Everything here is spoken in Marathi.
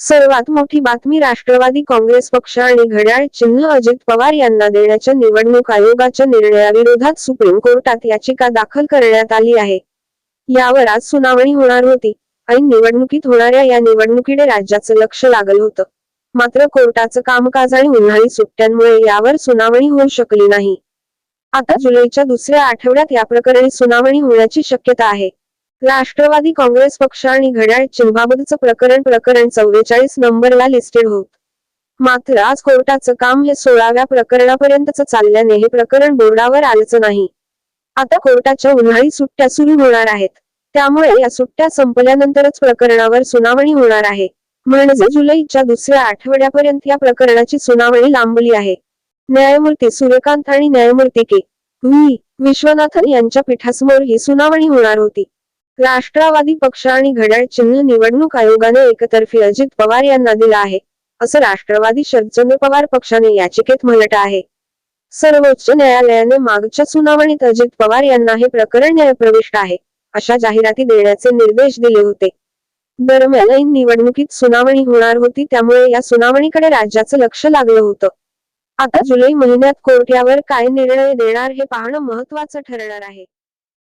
सर्वात मोठी बातमी राष्ट्रवादी काँग्रेस पक्ष आणि घड्याळ चिन्ह अजित पवार यांना देण्याच्या निवडणूक आयोगाच्या निर्णयाविरोधात सुप्रीम कोर्टात याचिका दाखल करण्यात आली आहे. यावर आज सुनावणी होणार होती ऐन निवडणुकीत होणाऱ्या या निवडणुकीकडे राज्याचं लक्ष लागलं होतं. मात्र कोर्टाचं कामकाज आणि उन्हाळी सुट्ट्यांमुळे यावर सुनावणी होऊ शकली नाही. आता जुलैच्या दुसऱ्या आठवड्यात या प्रकरणी सुनावणी होण्याची शक्यता आहे. राष्ट्रवादी काँग्रेस पक्ष आणि घड्याळ चिन्हाबद्दलचं प्रकरण प्रकरण चव्वेचाळीस नंबरला लिस्टेड होत. मात्र आज कोर्टाचं काम हे सोळाव्या प्रकरणापर्यंतच चालल्याने हे प्रकरण बोर्डावर आलंच नाही. आता कोर्टाच्या उन्हाळी सुट्ट्या सुरू होणार आहेत. त्यामुळे या सुट्ट्या संपल्यानंतरच प्रकरणावर सुनावणी होणार आहे. म्हणजे जुलैच्या दुसऱ्या आठवड्यापर्यंत या प्रकरणाची सुनावणी लांबली आहे. न्यायमूर्ती सूर्यकांत आणि न्यायमूर्ती के. व्ही. विश्वनाथन यांच्या पीठासमोर ही सुनावणी होणार होती. राष्ट्रवादी पक्ष आणि घड्याळ चिन्ह निवडणूक आयोगाने एकतर्फी अजित पवार यांना दिला आहे असं राष्ट्रवादी शरदचंद्र पवार पक्षाने याचिकेत म्हटलं आहे. सर्वोच्च न्यायालयाने मागच्या सुनावणीत अजित पवार यांना हे प्रकरण न्यायप्रविष्ट आहे अशा जाहिराती देण्याचे निर्देश दिले होते. दरम्यान ऐन निवडणुकीत सुनावणी होणार होती त्यामुळे या सुनावणीकडे राज्याचं लक्ष लागलं होतं. आता जुलै महिन्यात कोर्ट यावर काय निर्णय देणार हे पाहणं महत्वाचं ठरणार आहे.